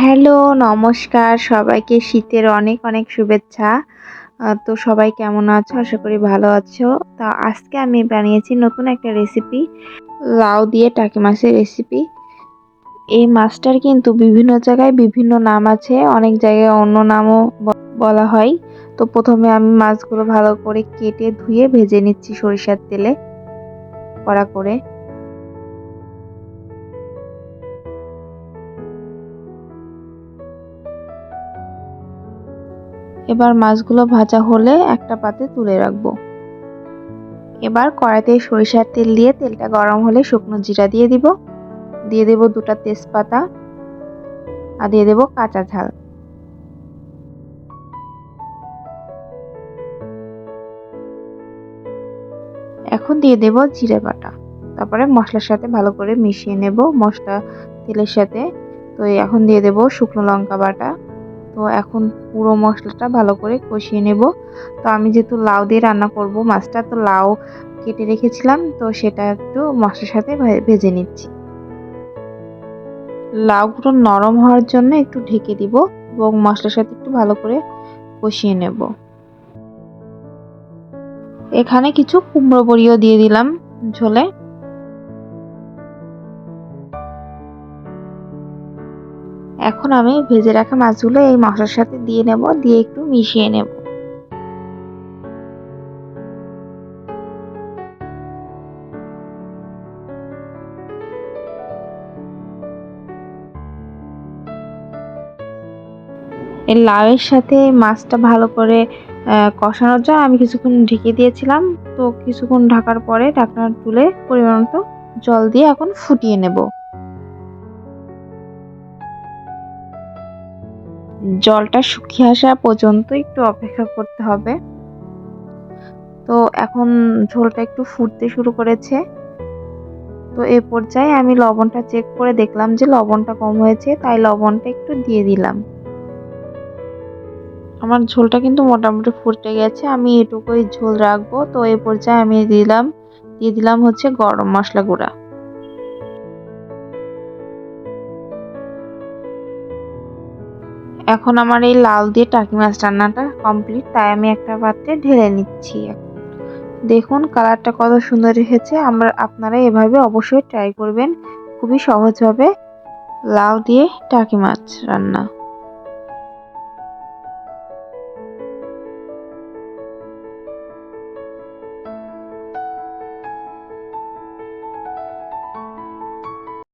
Hello, নমস্কার। সবাইকে শীতের অনেক অনেক শুভেচ্ছা। তো সবাই কেমন আছো? আশা করি ভালো আছো। তা আজকে আমি বানিয়েছি নতুন একটা রেসিপি লাউ দিয়ে টাকি মাছের রেসিপি এই মাছটার কিন্তু বিভিন্ন জায়গায় বিভিন্ন নাম আছে। অনেক জায়গায় অন্য নামও বলা হয়। তো প্রথমে আমি মাছগুলো ভালো করে কেটে ধুয়ে ভেজে নিচ্ছি সরিষার তেলে, কড়া করে। এবার মাছগুলো ভাজা হলে একটা পাতে তুলে রাখব। এবার কড়াইতে সরিষার তেল দিয়ে তেলটা গরম হলে শুকনো জিরা দিয়ে দিব। দিয়ে দেব দুটা তেজপাতা আর দিয়ে দেব কাঁচা ঝাল। এখন দিয়ে দেব জিরে বাটা। তারপরে মশলার সাথে ভালো করে মিশিয়ে নেব। মশলা তেলের সাথে। তো এখন দিয়ে দেব শুকনো লঙ্কা বাটা। তো এখন পুরো মশলাটা ভালো করে কষিয়ে নেব। তো আমি যেহেতু লাউ দিয়ে রান্না করব মাছটা, তো লাউ কেটে রেখেছিলাম, তো সেটা একটু মশলার সাথে ভেজে নিচ্ছি। লাউগুলো নরম হওয়ার জন্য একটু ঢেকে দিব এবং মশলার সাথে একটু ভালো করে কষিয়ে নেব। এখানে কিছু কুমড়ো বড়িও দিয়ে দিলাম ঝোলে। এখন আমি ভেজে রাখা মাছগুলো এই মশলার সাথে দিয়ে নেব, দিয়ে একটু মিশিয়ে নেব। এই লাউয়ের সাথে মাছটা ভালো করে কষানোর জন্য আমি কিছুক্ষণ ঢেকে দিয়েছিলাম। তো কিছুক্ষণ ঢাকার পরে ঢাকনা তুলে পরিমাণ মতো জল দিয়ে এখন ফুটিয়ে নেব। জলটা শুকিয়ে আসা পর্যন্ত একটু অপেক্ষা করতে হবে। তো এখন ঝোলটা একটু ফুটতে শুরু করেছে। তো এ পর্যায়ে আমি লবণটা চেক করে দেখলাম যে লবণটা কম হয়েছে, তাই লবণটা একটু দিয়ে দিলাম। আমার ঝোলটা কিন্তু মোটামুটি ফুটে গেছে, আমি এটুকুই ঝোল রাখব। তো এই পর্যায়ে আমি দিলাম, দিয়ে দিলাম হচ্ছে গরম মশলা গুঁড়া। এখন আমার এই লাল দিয়ে টাকি মাছ রান্নাটা কমপ্লিট তাই আমি একটা পাত্রে ঢেলে নিচ্ছি। দেখুন, কালারটা কত সুন্দর এসেছে। আমরা, আপনারা এভাবে অবশ্যই ট্রাই করবেন। খুবই সহজভাবে লাউ দিয়ে টাকি মাছ রান্না।